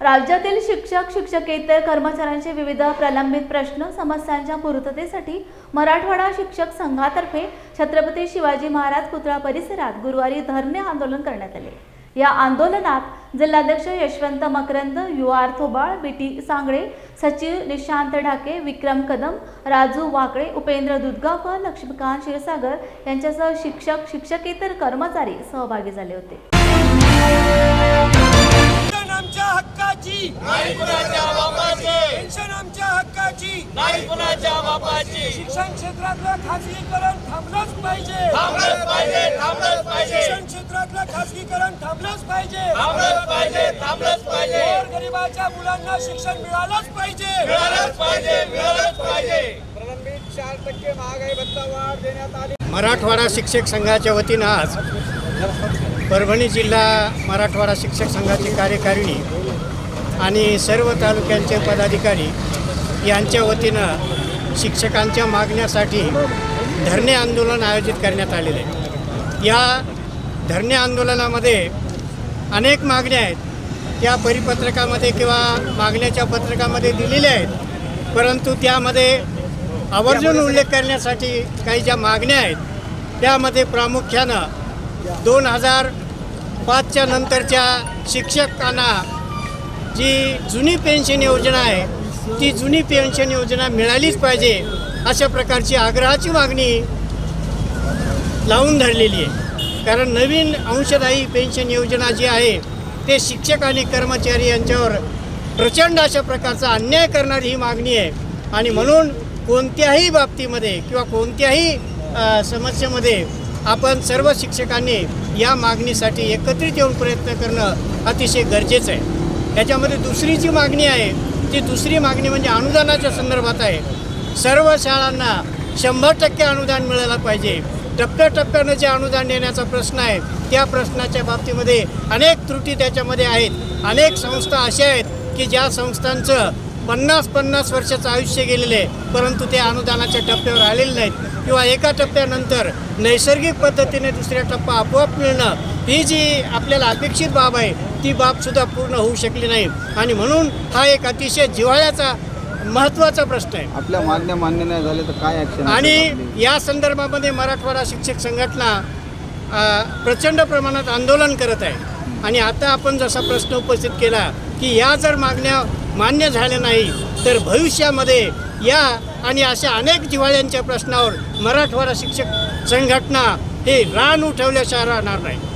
राज्यातील शिक्षक शिक्षकेतर कर्मचाऱ्यांचे विविध प्रलंबित प्रश्न समस्यांच्या पूर्ततेसाठी मराठवाडा शिक्षक संघातर्फे छत्रपती शिवाजी महाराज पुतळा परिसरात गुरुवारी धरणे आंदोलन करण्यात आले. या आंदोलनात जिल्हाध्यक्ष Yashwant Makarand U R Thobal B T Sangle सचिव निशांत ढाके विक्रम कदम राजू वाकळे उपेंद्र दुधगावकर लक्ष्मीकांत क्षीरसागर यांच्यासह शिक्षक शिक्षकेतर कर्मचारी सहभागी झाले होते. नाही कुणाच्या बापाचे. शिक्षण क्षेत्रातलं खाजगीकरण थांबलंच पाहिजे. थांबलंच पाहिजे थांबलंच पाहिजे. शिक्षण क्षेत्रातलं खाजगीकरण थांबलंच पाहिजे. थांबलंच पाहिजे थांबलंच पाहिजे. गरीबाच्या मुलांना शिक्षण मिळालंच पाहिजे. मिळालंच पाहिजे मिळालंच पाहिजे. प्रलंबित चार टक्के महागाई भत्ता वाढ देण्यात आली. मराठवाडा शिक्षक संघाच्या वतीनं आज परभणी जिल्हा मराठवाडा शिक्षक संघाची कार्यकारिणी आणि सर्व तालुक्यांचे पदाधिकारी यांच्या वतीनं शिक्षकांच्या मागण्यासाठी धरणे आंदोलन आयोजित करण्यात आलेले आहे. या धरणे आंदोलनामध्ये अनेक मागण्या आहेत. त्या परिपत्रकामध्ये किंवा मागण्याच्या पत्रकामध्ये दिलेल्या आहेत. परंतु त्यामध्ये आवर्जून उल्लेख करण्यासाठी काही ज्या मागण्या आहेत त्यामध्ये प्रामुख्यानं दोन हजार पाचच्या नंतरच्या शिक्षकांना जी जुनी पेन्शन योजना आहे ती जुनी पेन्शन योजना मिळालीच पाहिजे अशा प्रकारची आग्रहाची मागणी लावून धरलेली आहे. कारण नवीन अंशदायी पेन्शन योजना जी आहे ते शिक्षक आणि कर्मचारी यांच्यावर प्रचंड अशा प्रकारचा अन्याय करणारी ही मागणी आहे. आणि म्हणून कोणत्याही बाबतीमध्ये किंवा कोणत्याही समस्येमध्ये आपण सर्व शिक्षकांनी या मागणीसाठी एकत्रित येऊन प्रयत्न करणं अतिशय गरजेचं आहे. याच्यामध्ये दुसरी जी मागणी आहे ती दुसरी मागणी म्हणजे अनुदानाच्या संदर्भात आहे. सर्व शाळांना शंभर टक्के अनुदान मिळालं पाहिजे. टप्प्याटप्प्यानं जे अनुदान देण्याचा प्रश्न आहे त्या प्रश्नाच्या बाबतीमध्ये अनेक त्रुटी त्याच्यामध्ये आहेत. अनेक संस्था अशा आहेत की ज्या संस्थांचं पन्नास पन्नास वर्षाचं आयुष्य गेलेलं आहे परंतु ते अनुदानाच्या टप्प्यावर आलेले नाहीत. किंवा एका टप्प्यानंतर नैसर्गिक पद्धतीने दुसऱ्या टप्पा आपोआप मिळणं ही जी आपल्याला अपेक्षित बाब आहे ती बाबसुद्धा पूर्ण होऊ शकली नाही. आणि म्हणून हा एक अतिशय जिव्हाळ्याचा महत्त्वाचा प्रश्न आहे. आपल्या मागण्या मान्य नाही झाल्या तर काय ॲक्शन आणि या संदर्भामध्ये मराठवाडा शिक्षक संघटना प्रचंड प्रमाणात आंदोलन करत आहे. आणि आता आपण जसा प्रश्न उपस्थित केला की या जर मागण्या मान्य झाल्या नाही तर भविष्यामध्ये या आणि अशा अनेक जिव्हाळ्यांच्या प्रश्नावर मराठवाडा शिक्षक संघटना हे रान उठवल्याशिवाय राहणार नाही.